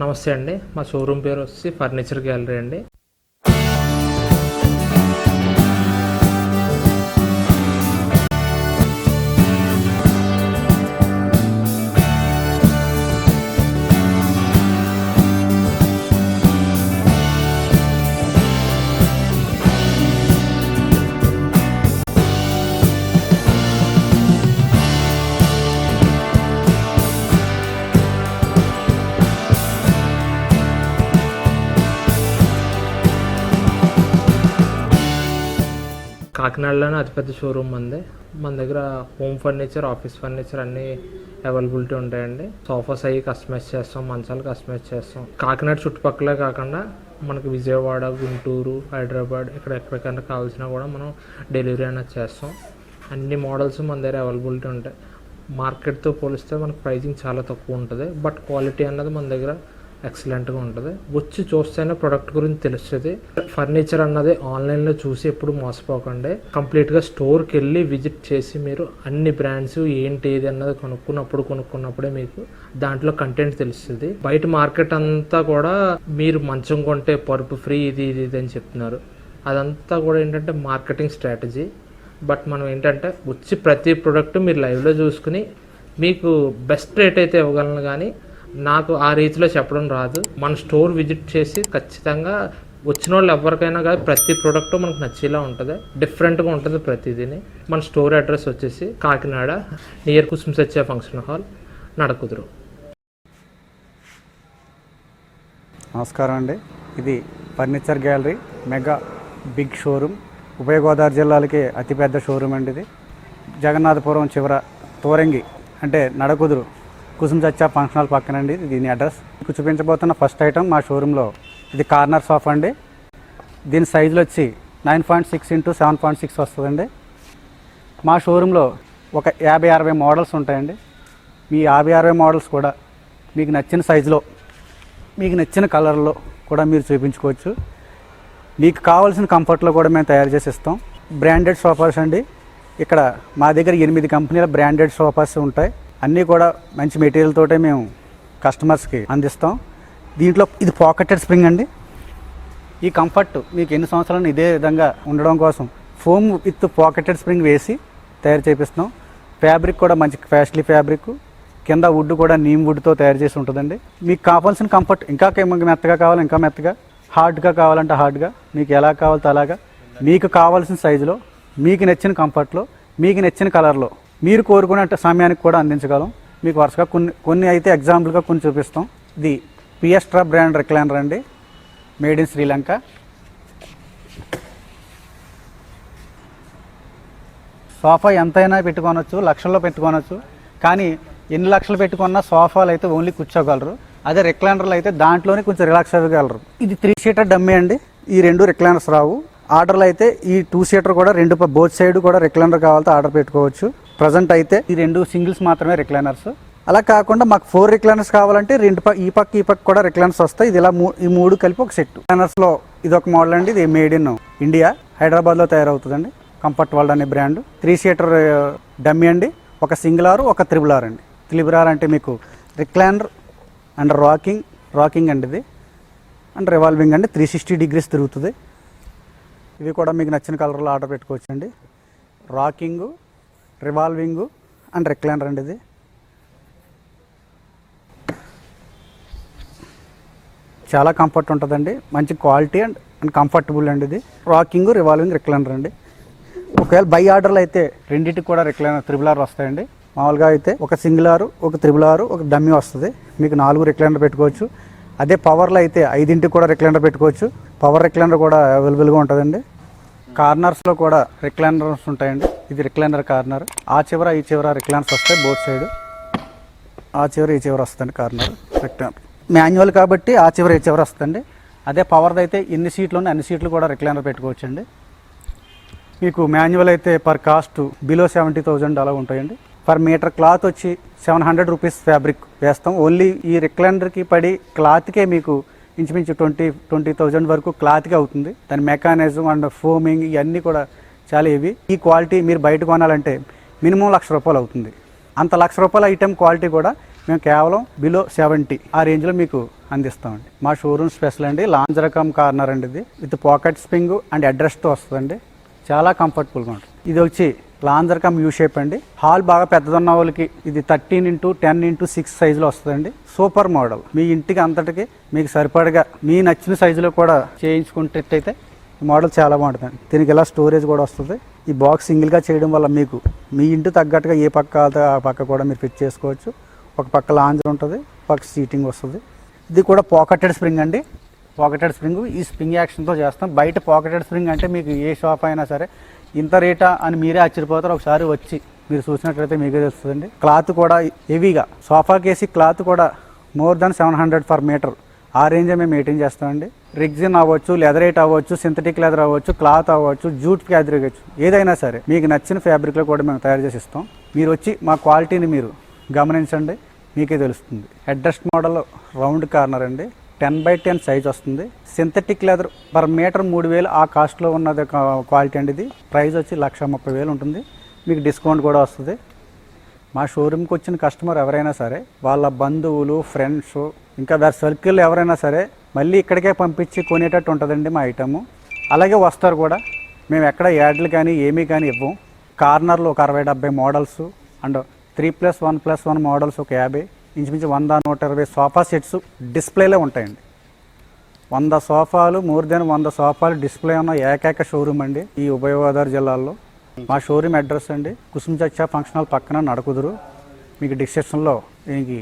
నమస్తే అండి. మా షోరూమ్ పేరు వచ్చి ఫర్నిచర్ గ్యాలరీ అండి. కాకినాడలోనే అతిపెద్ద షోరూమ్ ఉంది మన దగ్గర హోమ్ ఫర్నిచర్ ఆఫీస్ ఫర్నిచర్ అన్నీ అవైలబిలిటీ ఉంటాయండి. సోఫాస్ అవి కస్టమైజ్ చేస్తాం మంచాలు కస్టమైజ్ చేస్తాం. కాకినాడ చుట్టుపక్కలే కాకుండా మనకి విజయవాడ గుంటూరు హైదరాబాద్ ఇక్కడ ఎక్కడికైనా కావాల్సినా కూడా మనం డెలివరీ అనేది చేస్తాం. అన్ని మోడల్స్ మన దగ్గర అవైలబిలిటీ ఉంటాయి. మార్కెట్తో పోలిస్తే మనకు ప్రైజింగ్ చాలా తక్కువ ఉంటుంది. బట్ క్వాలిటీ అన్నది మన దగ్గర ఎక్సలెంట్గా ఉంటుంది. వచ్చి చూస్తేనే ప్రొడక్ట్ గురించి తెలుస్తుంది. ఫర్నిచర్ అన్నది ఆన్లైన్లో చూసి ఎప్పుడు మోసపోకండి. కంప్లీట్గా స్టోర్కి వెళ్ళి విజిట్ చేసి మీరు అన్ని బ్రాండ్స్ ఏంటి ఏది అన్నది కొనుక్కున్నప్పుడు కొనుక్కున్నప్పుడే మీకు దాంట్లో కంటెంట్ తెలుస్తుంది. బయట మార్కెట్ అంతా కూడా మీరు మంచం కొంటే పరుపు ఫ్రీ ఇది ఇది ఇది అని చెప్తున్నారు. అదంతా కూడా ఏంటంటే మార్కెటింగ్ స్ట్రాటజీ బట్ మనం ఏంటంటే వచ్చి ప్రతి ప్రోడక్ట్ మీరు లైవ్లో చూసుకుని మీకు బెస్ట్ రేట్ అయితే ఇవ్వగలను కానీ నాకు ఆ రీతిలో చెప్పడం రాదు. మన స్టోర్ విజిట్ చేసి ఖచ్చితంగా వచ్చిన వాళ్ళు ఎవరికైనా కానీ ప్రతి ప్రోడక్ట్ మనకు నచ్చేలా ఉంటుంది. డిఫరెంట్గా ఉంటుంది ప్రతిదీని. మన స్టోర్ అడ్రస్ వచ్చేసి కాకినాడ నియర్ కుసుమ్ సచ్చే ఫంక్షన్ హాల్ నడకుదురు. నమస్కారం అండి. ఇది furniture gallery mega big showroom. ఉభయ గోదావరి జిల్లాలకి అతిపెద్ద షోరూమ్ అండి ఇది. జగన్నాథపురం చివర తోరంగి అంటే నడకుదురు. కుసుమ్ చచ్చా ఫంక్షన్ హాల్ పక్కనండి. అండి దీని అడ్రస్. మీకు చూపించబోతున్న ఫస్ట్ ఐటమ్ మా షోరూంలో. ఇది కార్నర్ సోఫా అండి. దీని సైజులు వచ్చి nine point six into seven point six వస్తుందండి. మా షోరూంలో ఒక యాభై అరవై మోడల్స్ ఉంటాయండి. మీ యాభై అరవై మోడల్స్ కూడా మీకు నచ్చిన సైజులో మీకు నచ్చిన కలర్లో కూడా మీరు చూపించుకోవచ్చు. మీకు కావాల్సిన కంఫర్ట్లో కూడా మేము తయారు చేసి ఇస్తాం. బ్రాండెడ్ సోఫాస్ అండి. ఇక్కడ మా దగ్గర ఎనిమిది కంపెనీల బ్రాండెడ్ సోఫాస్ ఉంటాయి. అన్నీ కూడా మంచి మెటీరియల్ తోటే మేము కస్టమర్స్కి అందిస్తాం. దీంట్లో ఇది పాకెటెడ్ స్ప్రింగ్ అండి. ఈ కంఫర్ట్ మీకు ఎన్ని సంవత్సరాలు ఇదే విధంగా ఉండడం కోసం ఫోమ్ విత్ పాకెటెడ్ స్ప్రింగ్ వేసి తయారు చేపిస్తున్నాం. ఫ్యాబ్రిక్ కూడా మంచి ఫ్యాస్ట్లీ ఫ్యాబ్రిక్ కింద వుడ్ కూడా నీమ్ వుడ్తో తయారు చేసి ఉంటుందండి. మీకు కావాల్సిన కంఫర్ట్ ఇంకా మెత్తగా కావాలి ఇంకా మెత్తగా. హార్డ్గా కావాలంటే హార్డ్గా మీకు ఎలా కావాలంటే అలాగా. మీకు కావాల్సిన సైజులో మీకు నచ్చిన కంఫర్ట్లో మీకు నచ్చిన కలర్లో మీరు కోరుకునే సమయానికి కూడా అందించగలం. మీకు వరుసగా కొన్ని కొన్ని అయితే ఎగ్జాంపుల్గా కొన్ని చూపిస్తాం. ఇది పిఎస్ట్రా బ్రాండ్ రిక్లైనర్ అండి. Made in Sri Lanka. Sofa ఎంతైనా పెట్టుకోనొచ్చు లక్షల్లో పెట్టుకోనొచ్చు. కానీ ఎన్ని లక్షలు పెట్టుకున్న సోఫాలు అయితే ఓన్లీ కూర్చోగలరు. అదే రిక్లైనర్లు అయితే దాంట్లోనే కొంచెం రిలాక్స్ అవ్వగలరు. ఇది త్రీ సీటర్ డమ్మే అండి. ఈ రెండు రిక్లైనర్స్ రావు. ఆర్డర్లు అయితే ఈ టూ సీటర్ కూడా రెండు బోత్ సైడ్ కూడా రిక్లైనర్ కావాలంటే ఆర్డర్ పెట్టుకోవచ్చు. ప్రజెంట్ అయితే ఈ రెండు సింగిల్స్ మాత్రమే రిక్లైనర్స్ అలా కాకుండా మాకు ఫోర్ రిక్లైనర్స్ కావాలంటే రెండు పక్క ఈ పక్క ఈ పక్క కూడా రిక్లైనర్స్ వస్తాయి. ఇది ఇలా మూ- ఈ మూడు కలిపి ఒక సెట్ రిక్లైనర్స్లో ఇది ఒక మోడల్ అండి. ఇది మేడ్ ఇన్ ఇండియా హైదరాబాద్లో తయారవుతుందండి. కంఫర్ట్ వరల్డ్ అనే బ్రాండ్ త్రీ సీటర్ డమ్మీ అండి. ఒక సింగిల్ ఆర్ ఒక త్రిబుల్ ఆర్ అండి. త్రిబుల్ ఆర్ అంటే మీకు రిక్లైనర్ అండ్ రాకింగ్ రాకింగ్ అండి ఇది. అండ్ రివాల్వింగ్ అండి. త్రీ సిక్స్టీ డిగ్రీస్ తిరుగుతుంది. ఇవి కూడా మీకు నచ్చిన కలర్లో ఆర్డర్ పెట్టుకోవచ్చు అండి రాకింగ్ రివాల్వింగ్ అండ్ రెక్లైనర్ అండి ఇది. చాలా కంఫర్ట్ ఉంటుందండి. మంచి క్వాలిటీ అండ్ అండ్ కంఫర్టబుల్ అండి ఇది. రాకింగ్ రివాల్వింగ్ రిక్లైనర్ అండి. ఒకవేళ బై ఆర్డర్లు అయితే రెండింటికి కూడా రిక్లైనర్ త్రిబుల్ ఆర్ వస్తాయండి. మామూలుగా అయితే ఒక సింగిల్ ఆరు ఒక త్రిబుల్ ఆరు ఒక డమ్మి వస్తుంది. మీకు నాలుగు రిక్లైనర్ పెట్టుకోవచ్చు. అదే పవర్లో అయితే ఐదింటికి కూడా రిక్లైనర్ పెట్టుకోవచ్చు. పవర్ రిక్లైనర్ కూడా అవైలబుల్గా ఉంటుందండి. కార్నర్స్లో కూడా రిక్లైనర్స్ ఉంటాయండి. ఇది రిక్లైనర్ కార్నర్. ఆ చివర ఈ చివర రిక్లైనర్స్ వస్తాయి బోత్ సైడ్. ఆ చివర ఈ చివర వస్తుంది కార్నర్. రిక్లైనర్ మాన్యువల్ కాబట్టి ఆ చివర ఈ చివర వస్తుంది అదే పవర్ది అయితే ఎన్ని సీట్లు ఉన్నాయి అన్ని సీట్లు కూడా రిక్లైనర్ పెట్టుకోవచ్చండి. మీకు మాన్యువల్ అయితే per cost below seventy thousand అలా ఉంటాయండి. పర్ మీటర్ క్లాత్ వచ్చి సెవెన్ హండ్రెడ్ రూపీస్ ఫ్యాబ్రిక్ వేస్తాం. ఓన్లీ ఈ రిక్లైనర్కి పడి క్లాత్కే మీకు ఇంచుమించు ట్వంటీ ట్వంటీ థౌజండ్ వరకు క్లాత్కి అవుతుంది. దాని మెకానిజం అండ్ ఫోమింగ్ ఇవన్నీ కూడా చాలా ఇవి. ఈ క్వాలిటీ మీరు బయట కొనాలంటే మినిమం లక్ష రూపాయలు అవుతుంది. అంత లక్ష రూపాయల ఐటెం క్వాలిటీ కూడా మేము కేవలం బిలో సెవెంటీ ఆ రేంజ్లో మీకు అందిస్తామండి. మా షోరూమ్ స్పెషల్ అండి. లాంజ్ రకం కార్నర్ అండి ఇది. విత్ పాకెట్ స్ప్రింగ్ అండ్ అడ్రస్తో వస్తుందండి. చాలా కంఫర్టబుల్గా ఉంటుంది. ఇది వచ్చి లాంజర్ కమ్ యూ షేప్ అండి. హాల్ బాగా పెద్దదన్న వాళ్ళకి ఇది thirteen into ten into six సైజులో వస్తుందండి. Super model. మీ ఇంటికి అంతటికి మీకు సరిపడగా మీ నచ్చిన సైజులో కూడా చేయించుకునేటైతే ఈ మోడల్ చాలా బాగుంటుందండి. దీనికి ఇలా స్టోరేజ్ కూడా వస్తుంది. ఈ బాక్స్ సింగిల్గా చేయడం వల్ల మీకు మీ ఇంటి తగ్గట్టుగా ఏ పక్క ఆ పక్క కూడా మీరు ఫిట్ చేసుకోవచ్చు. ఒక పక్క లాంజర్ ఉంటుంది పక్క సీటింగ్ వస్తుంది. ఇది కూడా పాకెటెడ్ స్ప్రింగ్ అండి. పాకెటెడ్ స్ప్రింగ్ ఈ స్ప్రింగ్ యాక్షన్తో చేస్తాం. బయట పాకెటెడ్ స్ప్రింగ్ అంటే మీకు ఏ షాప్ అయినా సరే ఇంత రేటా అని మీరే ఆశ్చర్యపోతారు. ఒకసారి వచ్చి మీరు చూసినట్లయితే మీకే తెలుస్తుందండి. క్లాత్ కూడా హెవీగా సోఫా కేసి క్లాత్ కూడా more than seven hundred per metre. ఆ రేంజే మేము మెయింటైన్ చేస్తామండి. రిగ్జిన్ అవ్వచ్చు లెదరేట్ అవ్వచ్చు సింథటిక్ లెదర్ అవ్వచ్చు క్లాత్ అవ్వచ్చు జూట్ ఫ్యాబ్రిక్ అవ్వచ్చు ఏదైనా సరే మీకు నచ్చిన ఫ్యాబ్రిక్లో కూడా మేము తయారు చేసి ఇస్తాం. మీరు వచ్చి మా క్వాలిటీని మీరు గమనించండి. మీకే తెలుస్తుంది. అడ్రస్ట్ మోడల్ రౌండ్ కార్నర్ అండి. టెన్ బై టెన్ సైజ్ వస్తుంది. సింథటిక్ లెదర్ పర్ మీటర్ మూడు వేలు. ఆ కాస్ట్లో ఉన్నది క్వాలిటీ అండి ఇది. ప్రైస్ వచ్చి లక్ష ముప్పై వేలు ఉంటుంది. మీకు డిస్కౌంట్ కూడా వస్తుంది. మా షోరూమ్కి వచ్చిన కస్టమర్ ఎవరైనా సరే వాళ్ళ బంధువులు ఫ్రెండ్స్ ఇంకా వారి సర్కిల్ ఎవరైనా సరే మళ్ళీ ఇక్కడికే పంపించి కొనేటట్టు ఉంటుందండి మా ఐటము అలాగే వస్తారు కూడా. మేము ఎక్కడ యాడ్లు కానీ ఏమీ కానీ ఇవ్వం. కార్నర్లు ఒక అరవై డెబ్బై models and three plus one plus one models ఒక యాభై. ఇంచుమించు వంద నూట ఇరవై సోఫా సెట్స్ డిస్ప్లేలే ఉంటాయండి. వంద సోఫాలు మోర్ దెన్ వంద సోఫాలు డిస్ప్లే ఉన్న ఏకైక షోరూమ్ అండి ఈ ఉభయ గోదావరి జిల్లాల్లో. మా షోరూమ్ అడ్రస్ అండి కుసుమ్ చచ్చా ఫంక్షన్ హాల్ పక్కన నడకుదురు. మీకు డిస్క్రిప్షన్లో దీనికి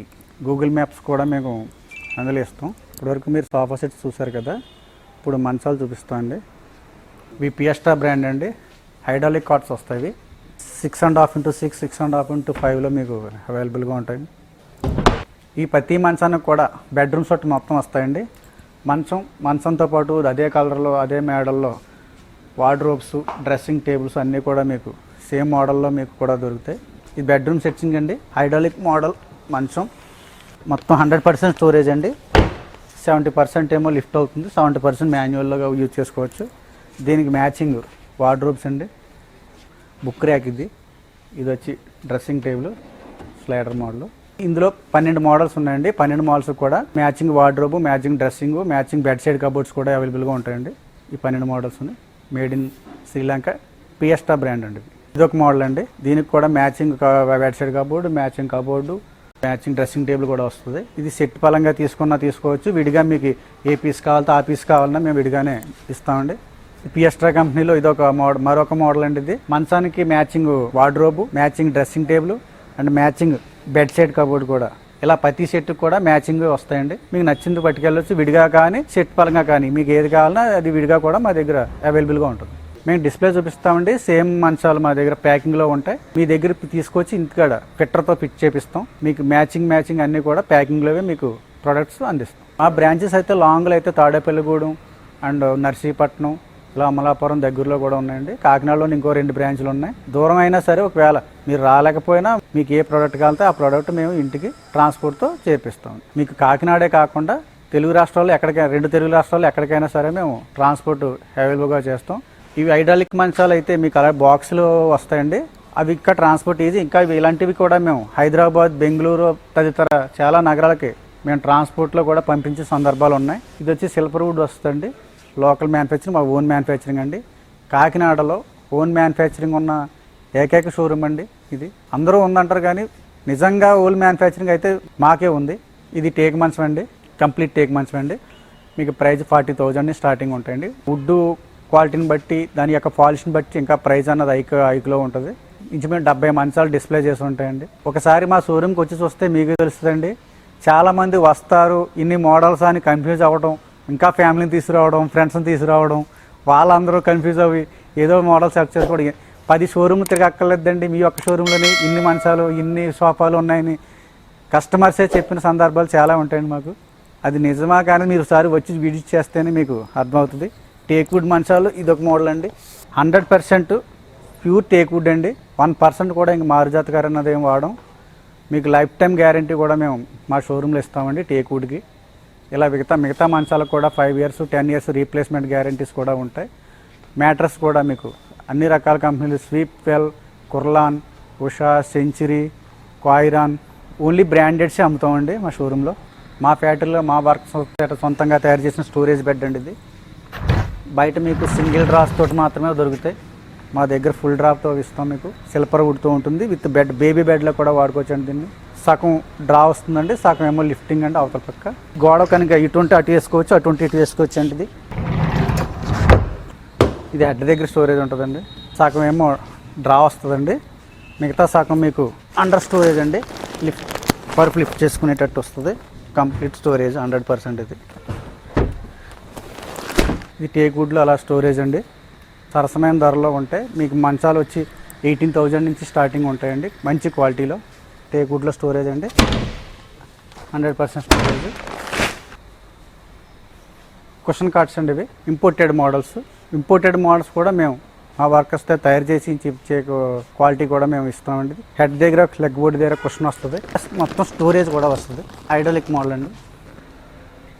గూగుల్ మ్యాప్స్ కూడా మేము అందులో ఇస్తాం. ఇప్పటివరకు మీరు సోఫా సెట్స్ చూసారు కదా ఇప్పుడు మంచాలు చూపిస్తాం అండి. ఇవి పిఎస్టా బ్రాండ్ అండి హైడాలిక్ కార్డ్స్ వస్తాయి six and half into six six and half into ఫైవ్లో మీకు అవైలబుల్గా ఉంటాయి ఈ ప్రతి మంచానికి కూడా బెడ్రూమ్ సెట్ మొత్తం వస్తాయండి. మంచం మంచంతో పాటు అదే కలర్లో అదే మేడల్లో వార్డ్రోబ్స్ డ్రెస్సింగ్ టేబుల్స్ అన్నీ కూడా మీకు సేమ్ మోడల్లో మీకు కూడా దొరుకుతాయి. ఇది బెడ్రూమ్ సెట్టింగ్ అండి. హైడ్రాలిక్ మోడల్ మంచం. మొత్తం హండ్రెడ్ పర్సెంట్ స్టోరేజ్ అండి. సెవెంటీ పర్సెంట్ ఏమో లిఫ్ట్ అవుతుంది. సెవెంటీ పర్సెంట్ మాన్యువల్గా యూజ్ చేసుకోవచ్చు. దీనికి మ్యాచింగ్ వార్డ్రోబ్స్ అండి. బుక్ ర్యాక్ ఇది. ఇది వచ్చి డ్రెస్సింగ్ టేబుల్ స్లైడర్ మోడల్ ఇందులో పన్నెండు మోడల్స్ ఉన్నాయండి. పన్నెండు మోడల్స్ కూడా matching wardrobe matching dressing matching bedside cupboards కూడా అవైలబుల్గా ఉంటాయండి. ఈ పన్నెండు మోడల్స్ ఉన్నాయి. మేడ్ ఇన్ శ్రీలంక పిఎస్టా బ్రాండ్ అండి. ఇది ఒక మోడల్ అండి. దీనికి కూడా matching bedside cupboard matching cupboard matching dressing table కూడా వస్తుంది. ఇది సెట్ పరంగా తీసుకున్నా తీసుకోవచ్చు. విడిగా మీకు ఏ పీస్ కావాలంటే ఆ పీస్ కావాలన్నా మేము విడిగానే ఇస్తామండి. పిఎస్ట్రా కంపెనీలో ఇది ఒక మోడల్ మరొక మోడల్ అండి ఇది. మంచానికి matching wardrobe matching dressing table and matching bedside cupboard కూడా. ఇలా ప్రతి సెట్ కూడా మ్యాచింగ్ వస్తాయండి. మీకు నచ్చింది పట్టుకెళ్ళొచ్చు. విడిగా కానీ సెట్ పరంగా కానీ. మీకు ఏది కావాలన్నా అది విడిగా కూడా మా దగ్గర అవైలబుల్గా ఉంటుంది. మేము డిస్ప్లే చూపిస్తామండి. సేమ్ మంచాలు మా దగ్గర ప్యాకింగ్లో ఉంటాయి. మీ దగ్గర తీసుకొచ్చి ఇంటికాడ ఫిట్టర్తో ఫిట్ చేపిస్తాం. మీకు మ్యాచింగ్ మ్యాచింగ్ అన్నీ కూడా ప్యాకింగ్లోవే మీకు ప్రొడక్ట్స్ అందిస్తాం. మా బ్రాంచెస్ అయితే లాంగ్లో అయితే తాడేపల్లిగూడెం అండ్ నర్సీపట్నం ఇలా అమలాపురం దగ్గరలో కూడా ఉన్నాయండి. కాకినాడలో ఇంకో రెండు బ్రాంచ్లు ఉన్నాయి. దూరం అయినా సరే ఒకవేళ మీరు రాలేకపోయినా మీకు ఏ ప్రోడక్ట్ కావాలితే ఆ ప్రోడక్ట్ మేము ఇంటికి ట్రాన్స్పోర్ట్తో చేపిస్తాం మీకు కాకినాడే కాకుండా తెలుగు రాష్ట్రాల్లో ఎక్కడికైనా రెండు తెలుగు రాష్ట్రాల్లో ఎక్కడికైనా సరే మేము ట్రాన్స్పోర్ట్ అవైలబుల్గా చేస్తాం. ఇవి హైడ్రాలిక్ మంచాలు అయితే మీకు అలా బాక్స్లో వస్తాయండి. అవి ఇంకా ట్రాన్స్పోర్ట్ ఈజీ. ఇంకా ఇలాంటివి కూడా మేము హైదరాబాద్ బెంగళూరు తదితర చాలా నగరాలకి మేము ట్రాన్స్పోర్ట్లో కూడా పంపించే సందర్భాలు ఉన్నాయి. ఇది వచ్చి సిల్పర్ వుడ్ వస్తుంది లోకల్ మ్యానుఫ్యాక్చరింగ్ మా ఓన్ మ్యానుఫ్యాక్చరింగ్ అండి. కాకినాడలో ఓన్ మ్యానుఫ్యాక్చరింగ్ ఉన్న ఏకైక షోరూమ్ అండి ఇది. అందరూ ఉందంటారు కానీ నిజంగా ఓన్ మ్యానుఫ్యాక్చరింగ్ అయితే మాకే ఉంది. ఇది టేక్ మంచం అండి కంప్లీట్ టేక్ మంచం అండి. మీకు ప్రైజ్ ఫార్టీ థౌజండ్ స్టార్టింగ్ ఉంటాయండి. వుడ్ క్వాలిటీని బట్టి దాని యొక్క పాలిష్ని బట్టి ఇంకా ప్రైస్ అన్నది ఐక్ ఐక్లో ఉంటుంది. ఇంచుమించు డెబ్బై మంచాలు డిస్ప్లే చేసి ఉంటాయండి. ఒకసారి మా షోరూమ్కి వచ్చి చూస్తే మీకు తెలుస్తుందండి చాలామంది వస్తారు ఇన్ని మోడల్స్ అని కన్ఫ్యూజ్ అవ్వడం ఇంకా ఫ్యామిలీని తీసుకురావడం ఫ్రెండ్స్ని తీసుకురావడం వాళ్ళందరూ కన్ఫ్యూజ్ అవి ఏదో మోడల్ సెర్చ్ చేసుకోవడం. పది షోరూమ్ తిరగక్కర్లేదండి. మీ యొక్క షోరూమ్లోని ఇన్ని మంచాలు ఇన్ని సోఫాలు ఉన్నాయని కస్టమర్సే చెప్పిన సందర్భాలు చాలా ఉంటాయండి మాకు. అది నిజమా కానీ మీరు ఒకసారి వచ్చి విజిట్ చేస్తేనే మీకు అర్థమవుతుంది. టేక్వుడ్ మంచాలు ఇది ఒక మోడల్ అండి హండ్రెడ్ పర్సెంట్ ప్యూర్ టేక్వుడ్ అండి. వన్ పర్సెంట్ కూడా ఇంక మారుజాత గారు అన్నది ఏం వాడడం మీకు లైఫ్ టైం గ్యారంటీ కూడా మేము మా షోరూంలో ఇస్తామండి టేక్వుడ్కి ఇలా మిగతా మిగతా మంచాలకు కూడా five years ten years replacement guarantees కూడా ఉంటాయి. మ్యాట్రస్ కూడా మీకు అన్ని రకాల కంపెనీలు Sleepwell Kurlon Usha Century క్వాయిరాన్ ఓన్లీ బ్రాండెడ్సే అమ్ముతామండి మా షోరూంలో మా ఫ్యాక్టరీలో మా వర్క్ సొంతంగా తయారు చేసిన స్టోరేజ్ బెడ్ అండి ఇది. బయట మీకు సింగిల్ డ్రాస్ తోటి మాత్రమే దొరుకుతాయి. మా దగ్గర ఫుల్ డ్రాప్తో ఇస్తాం మీకు. సిల్పర్ వుడ్తో ఉంటుంది. విత్ బెడ్ బేబీ బెడ్లో కూడా వాడుకోవచ్చు అండి దీన్ని. సగం డ్రా వస్తుందండి సగం ఏమో లిఫ్టింగ్ అండి అవతల పక్క. గోడ కనుక ఇటువంటి అటు వేసుకోవచ్చు అటువంటి ఇటు వేసుకోవచ్చు అండి ఇది. ఇది హెడ్ దగ్గర స్టోరేజ్ ఉంటుందండి. సగం ఏమో డ్రా వస్తుందండి. మిగతా సగం మీకు అండర్ స్టోరేజ్ అండి. లిఫ్ట్ పరుపు లిఫ్ట్ చేసుకునేటట్టు వస్తుంది. కంప్లీట్ స్టోరేజ్ హండ్రెడ్ పర్సెంట్ ఇది. ఇది టేక్వుడ్లో అలా స్టోరేజ్ అండి. సరసమైన ధరలో ఉంటాయి మీకు మంచాలు వచ్చి ఎయిటీన్ థౌజండ్ నుంచి స్టార్టింగ్ ఉంటాయండి. మంచి క్వాలిటీలో టేక్ వుడ్లో స్టోరేజ్ అండి hundred percent storage. Question cards అండి ఇవి. ఇంపోర్టెడ్ మోడల్స్ ఇంపోర్టెడ్ మోడల్స్ కూడా మేము మా వర్కర్స్తో తయారు చేసి ఇచ్చే క్వాలిటీ కూడా మేము ఇస్తామండి. హెడ్ దగ్గర లెగ్ బోర్డ్ దగ్గర క్వశ్చన్ వస్తుంది. మొత్తం స్టోరేజ్ కూడా వస్తుంది. ఐడలిక్ మోడల్ అండి.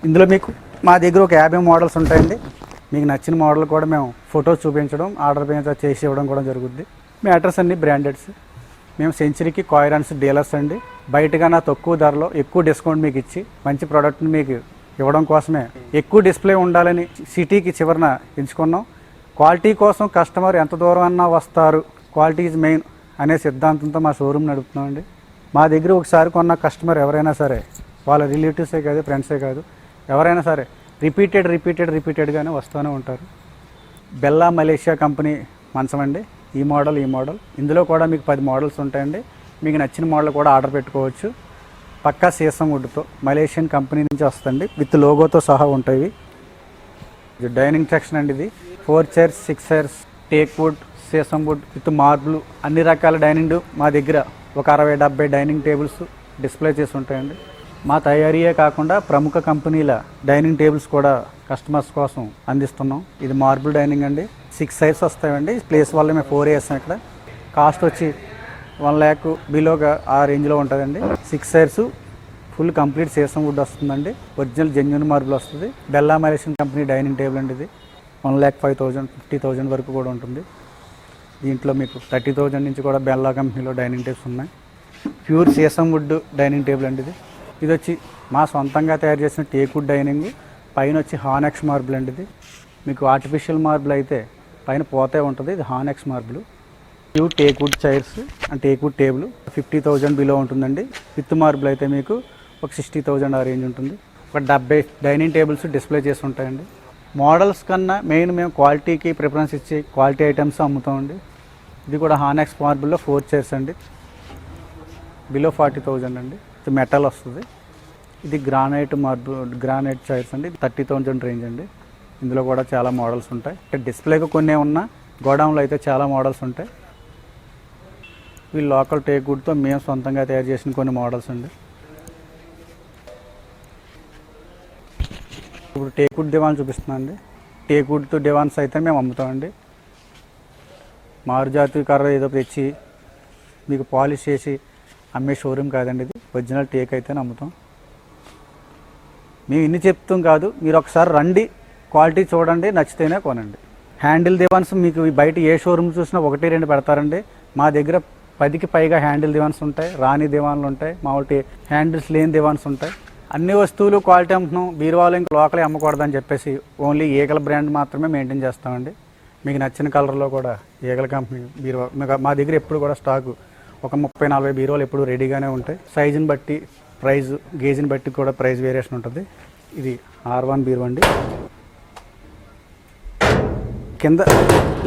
ఇందులో మీకు మా దగ్గర ఒక యాభై మోడల్స్ ఉంటాయండి. మీకు నచ్చిన మోడల్ కూడా మేము ఫొటోస్ చూపించడం ఆర్డర్ మీద చేసి ఇవ్వడం కూడా జరుగుద్ది. మీ అడ్రస్ అన్ని బ్రాండెడ్స్ మేము సెంచరీకి కాయిరన్స్ డీలర్స్ అండి. బయటకన్నా తక్కువ ధరలో ఎక్కువ డిస్కౌంట్ మీకు ఇచ్చి మంచి ప్రోడక్ట్ని మీకు ఇవ్వడం కోసమే ఎక్కువ డిస్ప్లే ఉండాలని సిటీకి చివరన ఎంచుకున్నాం. క్వాలిటీ కోసం కస్టమర్ ఎంత దూరం అన్నా వస్తారు. క్వాలిటీ ఈజ్ మెయిన్ అనే సిద్ధాంతంతో మా షోరూమ్ నడుపుతున్నామండి మా దగ్గర ఒకసారి కొన్న కస్టమర్ ఎవరైనా సరే వాళ్ళ రిలేటివ్సే కాదు ఫ్రెండ్సే కాదు ఎవరైనా సరే రిపీటెడ్ రిపీటెడ్ రిపీటెడ్గానే వస్తూనే ఉంటారు. బెల్లా మలేషియా కంపెనీ మంచం అండి ఈ మోడల్ ఈ మోడల్. ఇందులో కూడా మీకు పది మోడల్స్ ఉంటాయండి. మీకు నచ్చిన మోడల్ కూడా ఆర్డర్ పెట్టుకోవచ్చు. పక్కా సీసం వుడ్తో మలేషియన్ కంపెనీ నుంచి వస్తుంది విత్ లోగోతో సహా ఉంటాయి ఇది డైనింగ్ సెక్షన్ అండి ఇది. Four chairs six chairs teak wood sheesham wood with marble. అన్ని రకాల డైనింగ్ మా దగ్గర ఒక అరవై డెబ్బై డైనింగ్ టేబుల్స్ డిస్ప్లే చేసి ఉంటాయండి. మా తయారీయే కాకుండా ప్రముఖ కంపెనీల డైనింగ్ టేబుల్స్ కూడా కస్టమర్స్ కోసం అందిస్తున్నాం. ఇది మార్బుల్ డైనింగ్ అండి. సిక్స్ సైడ్స్ వస్తాయండి. ప్లేస్ వల్ల మేము ఫోర్ వేస్తాం ఇక్కడ కాస్ట్ వచ్చి వన్ ల్యాక్ బిలోగా ఆ రేంజ్లో ఉంటుందండి. Six chairs full complete sheesham wood వస్తుందండి. ఒరిజినల్ జెన్యున్ మార్బుల్ వస్తుంది. Bella Malaysian company dining table అండి ఇది. One lakh five thousand fifty thousand వరకు కూడా ఉంటుంది. దీంట్లో మీకు థర్టీ థౌజండ్ నుంచి కూడా బెల్లా కంపెనీలో డైనింగ్ టేబుల్స్ ఉన్నాయి. Pure sheesham wood dining table అండి ఇది. ఇది వచ్చి మా సొంతంగా తయారు చేసిన టేక్ వుడ్ డైనింగ్. పైన వచ్చి హానెక్స్ మార్బుల్ అండి ఇది. మీకు ఆర్టిఫిషియల్ మార్బుల్ అయితే పైన పోతే ఉంటుంది ఇది Hanex marble. You teakwood chairs and teakwood table. Fifty thousand below ఉంటుందండి. విత్ మార్బుల్ అయితే మీకు ఒక సిక్స్టీ థౌజండ్ ఆ రేంజ్ ఉంటుంది. ఒక డెబ్బై డైనింగ్ టేబుల్స్ డిస్ప్లే చేసి ఉంటాయండి. మోడల్స్ కన్నా మెయిన్ మేము క్వాలిటీకి ప్రిఫరెన్స్ ఇచ్చి క్వాలిటీ ఐటమ్స్ అమ్ముతామండి ఇది కూడా హానెక్స్ మార్బుల్లో ఫోర్ చైర్స్ అండి. బిలో ఫార్టీ థౌజండ్ అండి. ఇది మెటల్ వస్తుంది. ఇది గ్రానైట్ మార్బుల్ గ్రానైట్ చైర్స్ అండి. థర్టీ థౌజండ్ రేంజ్ అండి. ఇందులో కూడా చాలా మోడల్స్ ఉంటాయి. అంటే డిస్ప్లేకి కొన్ని ఉన్నా గోడౌన్లో అయితే చాలా మోడల్స్ ఉంటాయి. ఇవి లోకల్ టేక్ గుడ్తో మేము సొంతంగా తయారు చేసిన కొన్ని మోడల్స్ అండి. ఇప్పుడు టేక్ వుడ్ దివాన్ చూపిస్తున్నాను అండి. టేక్ వుడ్తో దివాన్స్ అయితే మేము అమ్ముతామండి. మారుజాతి కర్ర ఏదో తెచ్చి మీకు పాలిష్ చేసి అమ్మే షోరూమ్ కాదండి ఇది. ఒరిజినల్ టేక్ అయితే అమ్ముతాం. మేము ఇన్ని చెప్తాం కాదు మీరు ఒకసారి రండి. క్వాలిటీ చూడండి నచ్చితేనే కొనండి. హ్యాండిల్ దివాన్స్ మీకు బయట ఏ షోరూమ్ చూసినా ఒకటి రెండు పెడతారండి. మా దగ్గర పదికి పైగా హ్యాండిల్ దివాన్స్ ఉంటాయి రాణి దివాన్లు ఉంటాయి మామూలు హ్యాండిల్స్ లేని దివాన్స్ ఉంటాయి. అన్ని వస్తువులు క్వాలిటీ అమ్ముతున్నాం బీరువాలో ఇంకా లోకలే అమ్మకూడదని చెప్పేసి ఓన్లీ ఈగల బ్రాండ్ మాత్రమే మెయింటైన్ చేస్తామండి. మీకు నచ్చిన కలర్లో కూడా ఈగల కంపెనీ బీరువా మా దగ్గర ఎప్పుడు కూడా స్టాకు ఒక ముప్పై నలభై బీరువాలు ఎప్పుడు రెడీగానే ఉంటాయి. సైజుని బట్టి ప్రైజ్ గేజ్ని బట్టి కూడా ప్రైస్ వేరియేషన్ ఉంటుంది. ఇది ఆర్ వన్ బీరువా అండి. కింద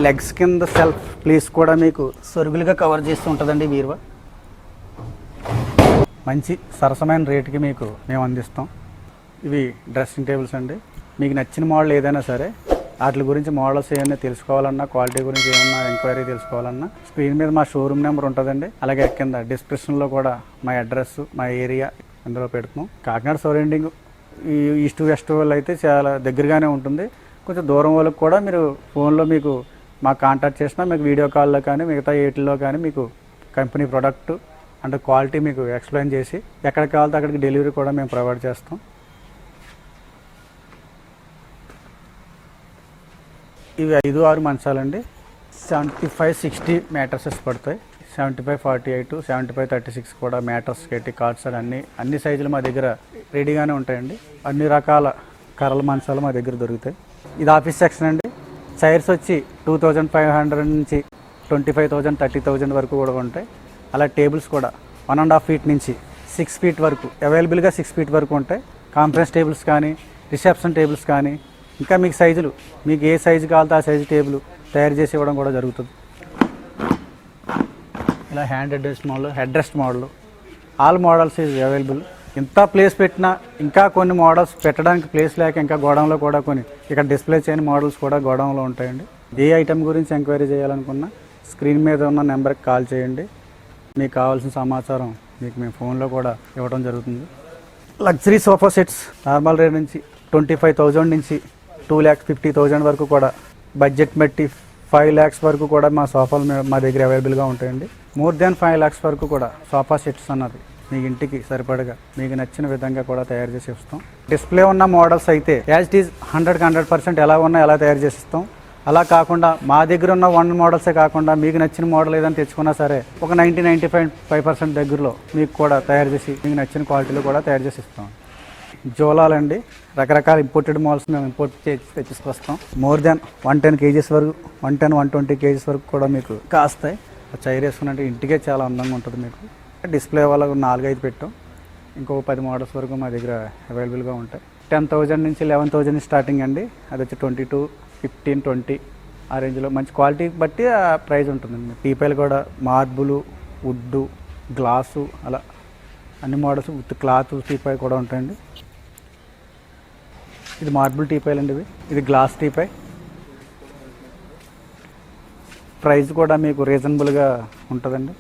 లెగ్స్ కింద సెల్ఫ్ ప్లేస్ కూడా మీకు సరుగులుగా కవర్ చేస్తూ ఉంటుందండి బీరువా మంచి సరసమైన రేటుకి మీకు మేము అందిస్తాం. ఇవి డ్రెస్సింగ్ టేబుల్స్ అండి. మీకు నచ్చిన మోడల్ ఏదైనా సరే వాటి గురించి మోడల్స్ ఏమైనా తెలుసుకోవాలన్నా క్వాలిటీ గురించి ఏమన్నా ఎంక్వైరీ తెలుసుకోవాలన్నా స్క్రీన్ మీద మా షోరూమ్ నెంబర్ ఉంటుందండి. అలాగే కింద డిస్క్రిప్షన్లో కూడా మా అడ్రస్ మా ఏరియా అందులో పెడుతున్నాం. కాకినాడ సరౌండింగ్ ఈ ఈస్ట్ వెస్ట్ వాళ్ళు అయితే చాలా దగ్గరగానే ఉంటుంది. కొంచెం దూరం వాళ్ళకి కూడా మీరు ఫోన్లో మీకు మాకు కాంటాక్ట్ చేసినా మీకు వీడియో కాల్లో కానీ మిగతా ఏటిల్లో కానీ మీకు కంపెనీ ప్రోడక్ట్ అంటే క్వాలిటీ మీకు ఎక్స్ప్లెయిన్ చేసి ఎక్కడికి కావాలితే అక్కడికి డెలివరీ కూడా మేము ప్రొవైడ్ చేస్తాం. ఇవి ఐదు ఆరు మంచాలండి. సెవెంటీ ఫైవ్ సిక్స్టీ మ్యాట్రసెస్ పడతాయి. Seventy five forty eight seventy five thirty six కూడా మ్యాటర్స్ కేటీ కార్డ్స్ అన్ని అన్ని సైజులు మా దగ్గర రెడీగానే ఉంటాయండి. అన్ని రకాల కర్రల మంచాలు మా దగ్గర దొరుకుతాయి. ఇది ఆఫీస్ సెక్షన్ అండి. చైర్స్ వచ్చి టూ థౌజండ్ ఫైవ్ హండ్రెడ్ నుంచి twenty five thousand thirty thousand వరకు కూడా ఉంటాయి. అలా టేబుల్స్ కూడా వన్ అండ్ హాఫ్ ఫీట్ నుంచి సిక్స్ ఫీట్ వరకు అవైలబుల్గా సిక్స్ ఫీట్ వరకు ఉంటాయి. కాన్ఫరెన్స్ టేబుల్స్ కానీ రిసెప్షన్ టేబుల్స్ కానీ ఇంకా మీకు సైజులు మీకు ఏ సైజు కావాలో ఆ సైజు టేబుల్ తయారు చేసి ఇవ్వడం కూడా జరుగుతుంది. ఇలా hand rest model head rest model. All models is available ఇంత ప్లేస్ పెట్టినా ఇంకా కొన్ని మోడల్స్ పెట్టడానికి ప్లేస్ లేక ఇంకా గోడౌన్లో కూడా కొన్ని ఇక్కడ డిస్ప్లే చేయని మోడల్స్ కూడా గోడౌన్లో ఉంటాయండి. ఏ ఐటెం గురించి ఎంక్వైరీ చేయాలనుకున్నా స్క్రీన్ మీద ఉన్న నెంబర్కి కాల్ చేయండి. మీకు కావాల్సిన సమాచారం మీకు మేము ఫోన్లో కూడా ఇవ్వడం జరుగుతుంది. Luxury sofa sets normal rate నుంచి ట్వంటీ ఫైవ్ థౌజండ్ నుంచి టూ ల్యాక్స్ ఫిఫ్టీ థౌజండ్ వరకు కూడా బడ్జెట్ బట్టి ఫైవ్ ల్యాక్స్ వరకు కూడా మా సోఫాలు మా దగ్గర అవైలబుల్గా ఉంటాయండి. మోర్ దాన్ ఫైవ్ ల్యాక్స్ వరకు కూడా సోఫా సెట్స్ అన్నది. మీ ఇంటికి సరిపడగా మీకు నచ్చిన విధంగా కూడా తయారు చేసి ఇస్తాం. డిస్ప్లే ఉన్న మోడల్స్ అయితే యాజ్ ఇట్ ఈజ్ హండ్రెడ్కి హండ్రెడ్ పర్సెంట్ ఎలా ఉన్నా ఎలా తయారు చేసి ఇస్తాం. అలా కాకుండా మా దగ్గర ఉన్న వన్ మోడల్సే కాకుండా మీకు నచ్చిన మోడల్ ఏదైనా తెచ్చుకున్నా సరే ఒక ninety ninety five five percent దగ్గరలో మీకు కూడా తయారు చేసి మీకు నచ్చిన క్వాలిటీలో కూడా తయారు చేసి ఇస్తాం. జోలాలండి రకరకాల ఇంపోర్టెడ్ మాల్స్ మేము ఇంపోర్ట్ చేసి తెచ్చుకొస్తాం. More than one ten kgs వరకు one ten one twenty kgs వరకు కూడా మీకు కాస్తాయి. చైర్ వేసుకున్నట్టు ఇంటికే చాలా అందంగా ఉంటుంది మీకు. డిస్ప్లే వాళ్ళకు నాలుగైదు పెట్టాం. ఇంకో పది మోడల్స్ వరకు మా దగ్గర అవైలబుల్గా ఉంటాయి. టెన్ థౌజండ్ నుంచి లెవెన్ థౌజండ్ స్టార్టింగ్ అండి. అది వచ్చి ట్వంటీ టూ ఫిఫ్టీన్ ట్వంటీ ఆ రేంజ్లో. మంచి క్వాలిటీ బట్టి ఆ ప్రైస్ ఉంటుందండి టీపైలు కూడా మార్బులు వుడ్డు గ్లాసు అలా అన్ని మోడల్స్ విత్ క్లాత్ టీపై కూడా ఉంటాయండి. ఇది మార్బుల్ టీపాయలు అండి ఇవి. ఇది గ్లాస్ టీపాయ్. ప్రైస్ కూడా మీకు రీజనబుల్గా ఉంటుందండి.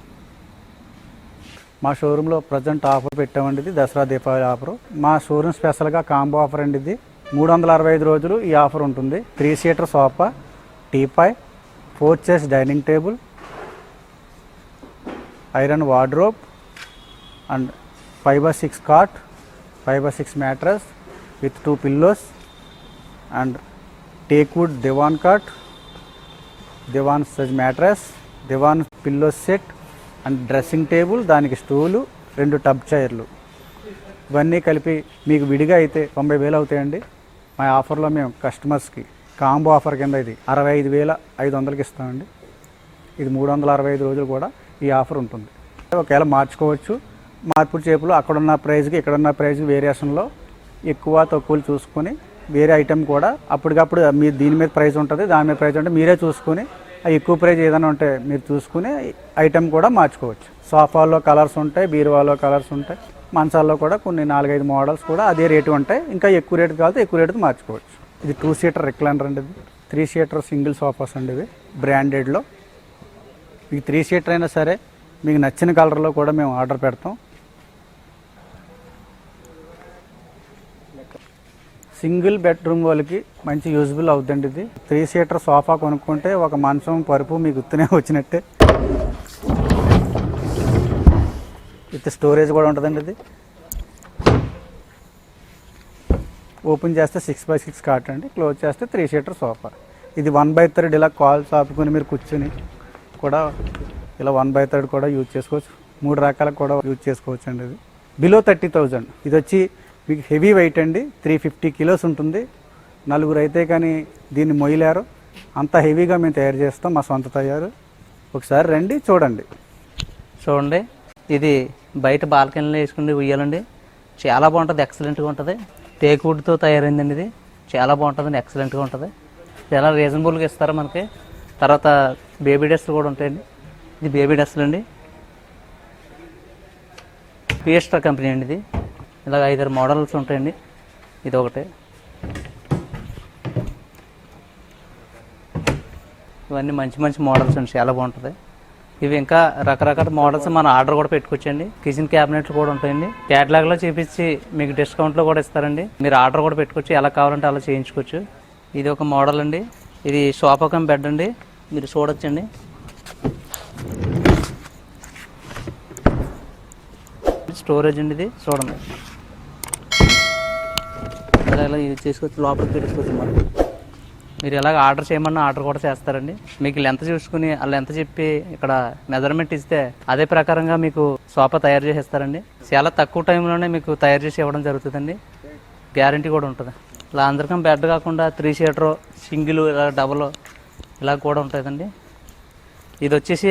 మా షోరూంలో ప్రజెంట్ ఆఫర్ పెట్టామండి ఇది దసరా దీపావళి ఆఫర్ మా షోరూమ్ స్పెషల్గా కాంబో ఆఫర్ అండి ఇది మూడు వందల అరవై ఐదు రోజులు ఈ ఆఫర్ ఉంటుంది. Three seater sofa teapoy four chairs dining table iron wardrobe and five by six cot five by six mattress with two pillows and teakwood divan cot divan such mattress divan pillow set and dressing table దానికి stool రెండు tub చైర్లు. ఇవన్నీ కలిపి మీకు విడిగా అయితే తొంభై వేలు అవుతాయండి. మా ఆఫర్లో మేము కస్టమర్స్కి కాంబో ఆఫర్ కింద ఇది అరవై ఐదు వేల ఐదు వందలకి ఇస్తామండి. ఇది మూడు వందల అరవై ఐదు రోజులు కూడా ఈ ఆఫర్ ఉంటుంది. ఒకవేళ మార్చుకోవచ్చు. మార్పుడు చేపులు అక్కడున్న ప్రైస్కి ఇక్కడున్న ప్రైస్ వేరియేషన్లో ఎక్కువ తక్కువలు చూసుకొని వేరే ఐటెం కూడా అప్పటికప్పుడు మీ దీని మీద ప్రైస్ ఉంటుంది దాని మీద ప్రైస్ ఉంటే మీరే చూసుకొని ఎక్కువ ప్రైజ్ ఏదైనా ఉంటే మీరు చూసుకుని ఐటెం కూడా మార్చుకోవచ్చు. సోఫాల్లో కలర్స్ ఉంటాయి బీరువాలో కలర్స్ ఉంటాయి మంచాల్లో కూడా కొన్ని నాలుగైదు మోడల్స్ కూడా అదే రేటు ఉంటాయి. ఇంకా ఎక్కువ రేటు కావాలంటే ఎక్కువ రేటుకి మార్చుకోవచ్చు. ఇది టూ సీటర్ రిక్లైనర్ అండి ఇది. త్రీ సీటర్ సింగిల్ సోఫాస్ అండి ఇవి బ్రాండెడ్లో. మీకు త్రీ సీటర్ అయినా సరే మీకు నచ్చిన కలర్లో కూడా మేము ఆర్డర్ పెడతాం. సింగిల్ బెడ్రూమ్ వాళ్ళకి మంచి యూజ్ఫుల్ అవుతుందండి ఇది. త్రీ సీటర్ సోఫా కొనుక్కుంటే ఒక మంచం పరుపు మీ గుర్తునే వచ్చినట్టే. విత్ స్టోరేజ్ కూడా ఉంటుందండి ఇది. ఓపెన్ చేస్తే సిక్స్ బై సిక్స్ కాట్ అండి. క్లోజ్ చేస్తే త్రీ సీటర్ సోఫా ఇది వన్ బై థర్డ్ ఇలా కాల్ చాపుకొని మీరు కూర్చుని కూడా ఇలా వన్ బై థర్డ్ కూడా యూజ్ చేసుకోవచ్చు. మూడు రకాలకు కూడా యూజ్ చేసుకోవచ్చు అండి ఇది. బిలో థర్టీ థౌజండ్ ఇది వచ్చి మీకు హెవీ వెయిట్ అండి. త్రీ ఫిఫ్టీ కిలోస్ ఉంటుంది. నలుగురు అయితే కానీ దీన్ని మొయ్యలేరు. అంత హెవీగా మేము తయారు చేస్తాం. మా సొంత తయారు. ఒకసారి రండి చూడండి. చూడండి. ఇది బయట బాల్కనీలో వేసుకుని ఉయ్యాలండి. చాలా బాగుంటుంది. ఎక్సలెంట్గా ఉంటుంది. టేక్వుడ్తో తయారైంది తయారైందండి ఇది. చాలా బాగుంటుందండి. ఎక్సలెంట్గా ఉంటుంది. చాలా రీజనబుల్గా ఇస్తారు మనకి. తర్వాత బేబీ డస్ట్లు కూడా ఉంటాయండి. ఇది బేబీ డస్ట్లు అండి పిఎస్టర్ కంపెనీ అండి ఇది. ఇలాగ ఐదారు మోడల్స్ ఉంటాయండి. ఇది ఒకటి ఇవన్నీ మంచి మంచి మోడల్స్ అండి చాలా బాగుంటుంది. ఇవి ఇంకా రకరకాల మోడల్స్ మన ఆర్డర్ కూడా పెట్టుకోవచ్చండి. కిచెన్ క్యాబినెట్లు కూడా ఉంటాయండి. క్యాటలాగ్లో చూపించి మీకు డిస్కౌంట్లో కూడా ఇస్తారండి. మీరు ఆర్డర్ కూడా పెట్టుకోవచ్చు. ఎలా కావాలంటే అలా చేయించుకోవచ్చు. ఇది ఒక మోడల్ అండి. ఇది సోపకం కమ్ బెడ్ అండి. మీరు చూడొచ్చండి. స్టోరేజ్ అండి ఇది. చూడండి. ఇలా యూజ్ చేసుకోవచ్చు లోపలికి పెట్టుకోవచ్చు మనం. మీరు ఎలాగ ఆర్డర్ చేయమన్నా ఆర్డర్ కూడా చేస్తారండి. మీకు లెంత్ చూసుకుని ఆ లెంత్ చెప్పి ఇక్కడ మెజర్మెంట్ ఇస్తే అదే ప్రకారంగా మీకు సోఫా తయారు చేసి ఇస్తారండి చాలా తక్కువ టైంలోనే మీకు తయారు చేసి ఇవ్వడం జరుగుతుందండి. గ్యారంటీ కూడా ఉంటుంది. ఇలా అందరికం బెడ్ కాకుండా త్రీ సీటరు సింగిల్ ఇలా డబల్ ఇలా కూడా ఉంటుందండి. ఇది వచ్చేసి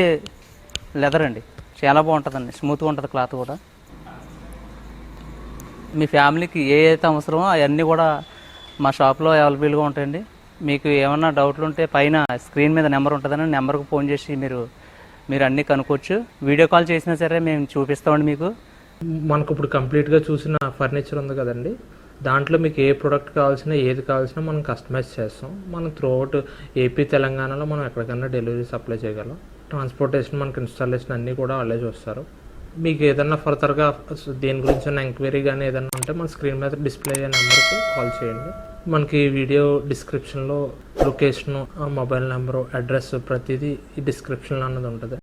లెదర్ అండి. చాలా బాగుంటుందండి. స్మూత్గా ఉంటుంది క్లాత్ కూడా. మీ ఫ్యామిలీకి ఏ అయితే అవసరమో అవన్నీ కూడా మా షాప్లో అవైలబుల్గా ఉంటాయండి. మీకు ఏమన్నా డౌట్లు ఉంటే పైన స్క్రీన్ మీద నెంబర్ ఉంటుందని నెంబర్కి ఫోన్ చేసి మీరు మీరు అన్నీ కనుక్కోవచ్చు. వీడియో కాల్ చేసినా సరే మేము చూపిస్తామండి మీకు. మనకు ఇప్పుడు కంప్లీట్గా చూసిన ఫర్నిచర్ ఉంది కదండి. దాంట్లో మీకు ఏ ప్రోడక్ట్ కావాల్సిన ఏది కావాల్సిన మనం కస్టమైజ్ చేస్తాం. మనం త్రూఅవుట్ ఏపీ తెలంగాణలో మనం ఎక్కడికైనా డెలివరీ సప్లై చేయగలం. ట్రాన్స్పోర్టేషన్ మనకి ఇన్స్టాలేషన్ అన్నీ కూడా వాళ్ళే చూస్తారు. మీకు ఏదన్నా ఫర్దర్గా దేని గురించి ఎంక్వైరీ కానీ ఏదన్నా ఉంటే మన స్క్రీన్ మీద డిస్ప్లే అయ్యే నెంబర్కి కాల్ చేయండి. మనకి వీడియో డిస్క్రిప్షన్లో లొకేషను మొబైల్ నెంబరు అడ్రస్ ప్రతిదీ ఈ డిస్క్రిప్షన్లో అన్నది ఉంటుంది.